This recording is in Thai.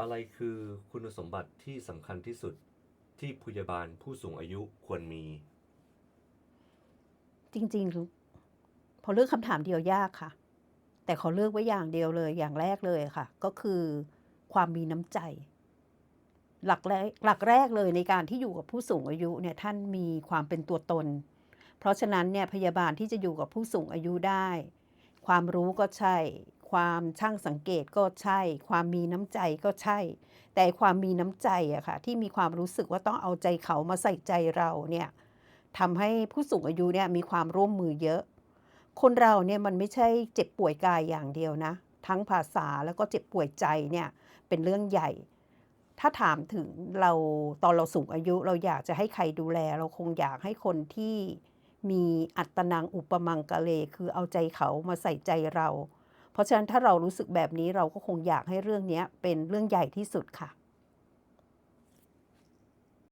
อะไรคือคุณสมบัติที่สำคัญที่สุดที่พยาบาลผู้สูงอายุควรมี จริงๆคือพอเลือกคำถามเดียวยากค่ะ แต่ขอเลือกไว้อย่างเดียวเลยอย่างแรกเลยค่ะ ก็คือความมีน้ำใจ หลักแรกหลักแรกเลยในการที่อยู่กับผู้สูงอายุเนี่ยท่านมีความเป็นตัวตน เพราะฉะนั้นเนี่ยพยาบาลที่จะอยู่กับผู้สูงอายุได้ ความรู้ก็ใช่ ความช่างสังเกตก็ใช่ ความมีน้ำใจก็ใช่ แต่ความมีน้ำใจอะค่ะที่มีความรู้สึกว่าต้องเอาใจเขามาใส่ใจเราเนี่ยทำให้ผู้สูงอายุเนี่ยมีความร่วมมือเยอะ คนเราเนี่ยมันไม่ใช่เจ็บป่วยกายอย่างเดียวนะ ทั้งภาษาแล้วก็เจ็บป่วยใจเนี่ยเป็นเรื่องใหญ่ ถ้าถามถึงเราตอนเราสูงอายุเราอยากจะให้ใครดูแล เราคงอยากให้คนที่มีอัตนังอุปมังกะเล คือเอาใจเขามาใส่ใจเรา เพราะฉะนั้นถ้าเรารู้สึกแบบนี้เราก็คงอยากให้เรื่องนี้เป็นเรื่องใหญ่ที่สุดค่ะ